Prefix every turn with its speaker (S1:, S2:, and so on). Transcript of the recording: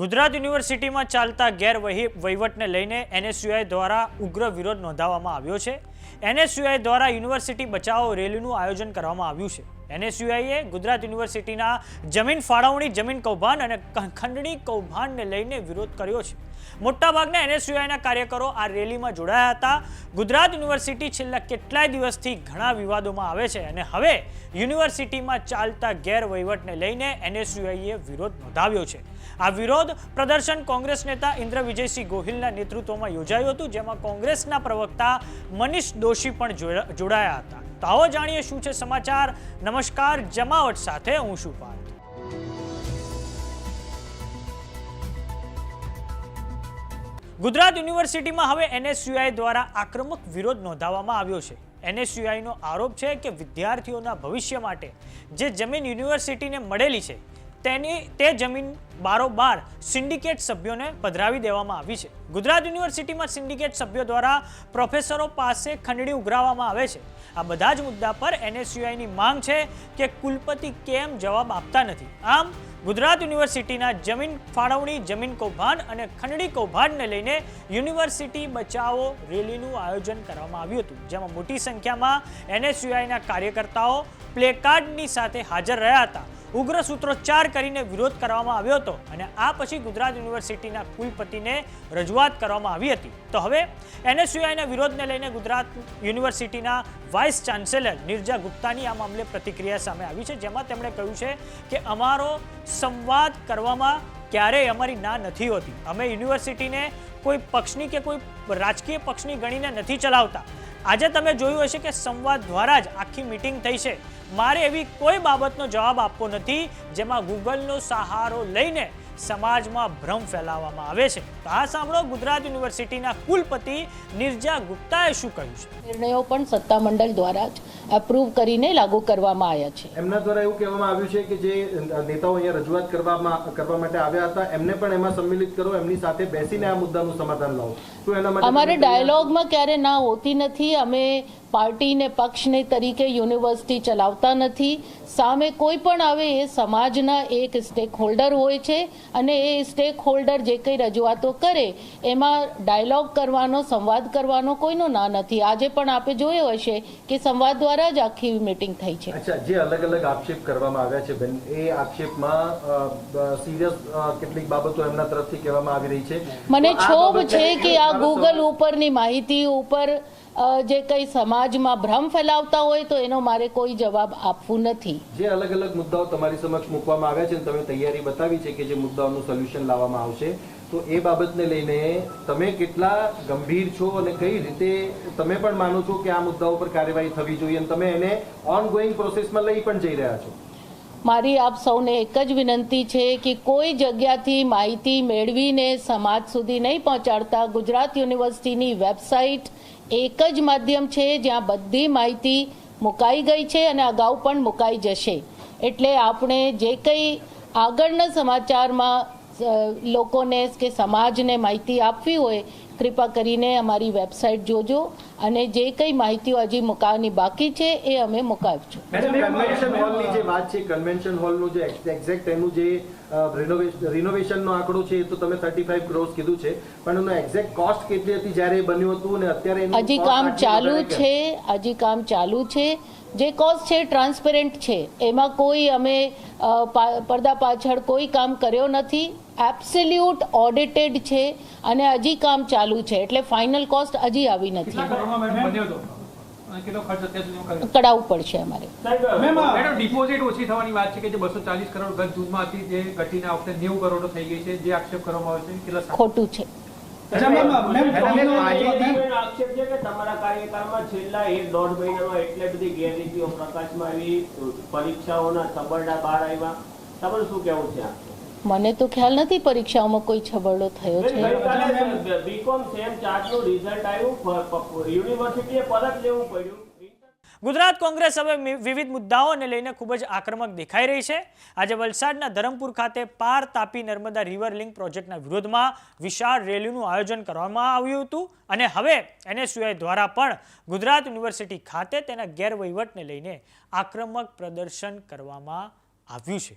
S1: ગુજરાત યુનિવર્સિટીમાં ચાલતા ગેરવહી વહીવટને લઈને એનએસયુઆઈ દ્વારા ઉગ્ર વિરોધ નોંધાવવામાં આવ્યો છે. એનએસયુઆઈ દ્વારા યુનિવર્સિટી બચાવો રેલીનું આયોજન કરવામાં આવ્યું છે. એનએસયુઆઈએ ગુજરાત યુનિવર્સિટીના જમીન ફાળવણી, જમીન કૌભાંડ અને ખંડણી કૌભાંડને લઈને વિરોધ કર્યો છે. મોટાભાગના એનએસયુઆઈના કાર્યકરો આ રેલીમાં જોડાયા હતા. ગુજરાત યુનિવર્સિટી છેલ્લા કેટલાય દિવસથી ઘણા વિવાદોમાં આવે છે અને હવે યુનિવર્સિટીમાં ચાલતા ગેરવહીવટને લઈને એનએસયુઆઈએ વિરોધ નોંધાવ્યો છે. આ વિરોધ પ્રદર્શન કોંગ્રેસ નેતા ઇન્દ્ર વિજયસિંહ ગોહિલના નેતૃત્વમાં યોજાયું હતું, જેમાં કોંગ્રેસના પ્રવક્તા મનીષ દોશી પણ જોડાયા હતા. તો આવો જાણીએ શું છે સમાચાર? નમસ્કાર, જમાવટ સાથે હું શું પાર્થ. ગુજરાત યુનિવર્સિટીમાં હવે એનએસયુઆઈ દ્વારા આક્રમક વિરોધ નોંધાવવામાં આવ્યો છે. એનએસયુઆઈનો આરોપ છે કે વિદ્યાર્થીઓના ભવિષ્ય માટે જે જમીન યુનિવર્સિટીને મળેલી છે તેની તે જમીન બારોબાર સિન્ડિકેટ સભ્યોને પધરાવી દેવામાં આવી છે. ગુજરાત યુનિવર્સિટીમાં સિન્ડિકેટ સભ્યો દ્વારા પ્રોફેસરો પાસે ખંડણી ઉઘરાવવામાં આવે છે. આ બધા જ મુદ્દા પર એનએસયુઆઈની માંગ છે કે કુલપતિ કેમ જવાબ આપતા નથી? આમ, ગુજરાત યુનિવર્સિટીના જમીન ફાળવણી, જમીન કૌભાંડ અને ખંડણી કૌભાંડને લઈને યુનિવર્સિટી બચાવો રેલીનું આયોજન કરવામાં આવ્યું હતું, જેમાં મોટી સંખ્યામાં એનએસયુઆઈના કાર્યકર્તાઓ પ્લેકાર્ડની સાથે હાજર રહ્યા હતા. ઉગ્ર સૂત્રોચ્ચાર કરીને વિરોધ કરવામાં આવ્યો હતો અને આ પછી ગુજરાત યુનિવર્સિટીના કુલપતિને રજૂઆત કરવામાં આવી હતી. તો હવે એનએસયુઆઈના વિરોધને લઈને ગુજરાત યુનિવર્સિટીના વાઇસ ચાન્સેલર નિર્જા ગુપ્તાની આ મામલે પ્રતિક્રિયા સામે આવી છે, જેમાં તેમણે કહ્યું છે કે અમારો સંવાદ કરવામાં ક્યારેય અમારી ના નથી હોતી. અમે યુનિવર્સિટીને કોઈ પક્ષની કે કોઈ રાજકીય પક્ષની ગણીને નથી ચલાવતા. આજે તમે જોયું હશે કે સંવાદ દ્વારા જ આખી મીટિંગ થઈ છે. મારે એવી કોઈ બાબતનો જવાબ આપવો નથી, જેમાં ગૂગલનો સહારો લઈને સમાજમાં ભ્રમ ફેલાવવામાં આવે છે. તો આ સાંભળો ગુજરાત યુનિવર્સિટીના કુલપતિ નિર્જા ગુપ્તાએ શું કહ્યું છે.
S2: નિર્ણયો પણ સત્તામંડળ દ્વારા જ એપ્રુવ કરીને લાગુ કરવામાં આવ્યા છે.
S3: એમના દ્વારા એવું કહેવામાં આવ્યું છે કે જે નેતાઓ અહીંયા રજૂઆત કરવામાં કરવા માટે આવ્યા હતા એમને પણ એમાં સંમિલિત કરો એમની સાથે બેસીને આ મુદ્દાનું સમાધાન લાવો. તો એના માટે
S2: અમારે ડાયલોગમાં ક્યારે ના હોતી નથી. અમે પાર્ટીને પક્ષને તરીકે યુનિવર્સિટી ચલાવતા નથી. સામે કોઈ પણ આવે એ સમાજના એક સ્ટેક હોલ્ડર હોય છે અને એ સ્ટેક હોલ્ડર જે કંઈ રજૂઆતો કરે એમાં ડાયલોગ કરવાનો સંવાદ કરવાનો કોઈનો ના નથી. આજે પણ આપે જોયો હશે કે સંવાદ દ્વારા જ આખી મીટિંગ થઈ છે.
S3: અચ્છા જે અલગ અલગ આક્ષેપ કરવામાં આવ્યા છે બેન એ આક્ષેપમાં સિરિયસ કેટલીક બાબતો એમના તરફથી કહેવામાં આવી રહી છે.
S2: મને
S3: બાબતે
S2: છે કે આ ગૂગલ ઉપરની માહિતી ઉપર જે કંઈ સમાજમાં ભ્રમ ફેલાવતા હોય તો એનો મારે કોઈ જવાબ આપવું નથી.
S3: જે અલગ અલગ મુદ્દાઓ તમારી સમક્ષ મૂકવામાં આવ્યા છે અને તમે તૈયારી બતાવી છે કે જે મુદ્દાઓનું સોલ્યુશન લાવવામાં આવશે તો એ બાબતને લઈને તમે કેટલા ગંભીર છો અને કઈ રીતે તમે પણ માનો છો કે આ મુદ્દાઓ પર કાર્યવાહી થવી જોઈએ અને તમે એને ઓનગોઈંગ પ્રોસેસમાં લઈ પણ જઈ રહ્યા છો?
S2: મારી આપ સૌને એક જ વિનંતી છે કે કોઈ જગ્યાથી માહિતી મેળવીને સમાજ સુધી નહીં પહોંચાડતા ગુજરાત યુનિવર્સિટીની વેબસાઇટ એક જ માધ્યમ છે જ્યાં બધી માહિતી મુકાઈ ગઈ છે અને અગાઉ પણ મુકાઈ જશે. એટલે આપણે જે કંઈ આગળના સમાચારમાં લોકોને કે સમાજને માહિતી આપવી હોય કૃપા કરીને અમારી વેબસાઇટ જોજો અને જે કંઈ માહિતીઓ હજી મુકાવવાની બાકી છે એ અમે મુકાવીશું.
S3: કન્વેન્શન હોલની જે વાત છે કન્વેન્શન હોલનું જે એક્ઝેક્ટ એનું જે રિનોવેશનનો આંકડો છે એ તો તમે થર્ટી ફાઈવ ક્રોર્સ કીધું છે પણ એનો એક્ઝેક્ટ કોસ્ટ કેટલી હતી જ્યારે બન્યું હતું અને અત્યારે
S2: હજી કામ ચાલુ છે હજી કામ ચાલુ છે. જે કોસ્ટ છે ટ્રાન્સપેરેન્ટ છે. એમાં કોઈ અમે પડદા પાછળ કોઈ કામ કર્યો નથી. એબ્સોલ્યુટ ઓડિટેડ છે અને હજી કામ ચાલુ છે. એટલે ફાઇનલ કોસ્ટ હજી આવી નથી. કઢાવવું પડશે અમારે.
S4: મેડમ ડિપોઝિટ ઓછી થવાની વાત છે કે જે બસો ચાલીસ કરોડ ગત જૂનમાં હતી જે ઘટીને આ નેવું કરોડ થઈ ગઈ છે જે આક્ષેપ કરવામાં આવે છે
S2: ખોટું છે.
S5: અચ્છા મેમ મેમ
S3: મેડમ, આજે
S5: મેમ,
S6: આક્ષેપ છે કે તમારા કાર્યકાળમાં છેલ્લા એક દોઢ મહિનામાં એટલે બધી ગેરરીતિઓ પ્રકાશમાં આવી પરીક્ષાઓના છબરડા બહાર આવ્યા. તમારું શું કહેવું છે
S2: મને તો ખ્યાલ નથી પરીક્ષાઓમાં કોઈ છબરડો થયો છે.
S6: બીકોમ સેમ ચાર્ટનું રિઝલ્ટ આવ્યું. યુનિવર્સિટીએ પરત લેવું પડ્યું.
S1: ગુજરાત કોંગ્રેસ હવે વિવિધ મુદ્દાઓને લઈને ખૂબ જ આક્રમક દેખાઈ રહી છે. આજે વલસાડના ધરમપુર ખાતે પાર તાપી નર્મદા રિવર લિંક પ્રોજેક્ટના વિરોધમાં વિશાળ રેલીનું આયોજન કરવામાં આવ્યું હતું અને હવે એનએસયુઆઈ દ્વારા પણ ગુજરાત યુનિવર્સિટી ખાતે તેના ગેરવહીવટને લઈને આક્રમક પ્રદર્શન કરવામાં આવ્યું છે.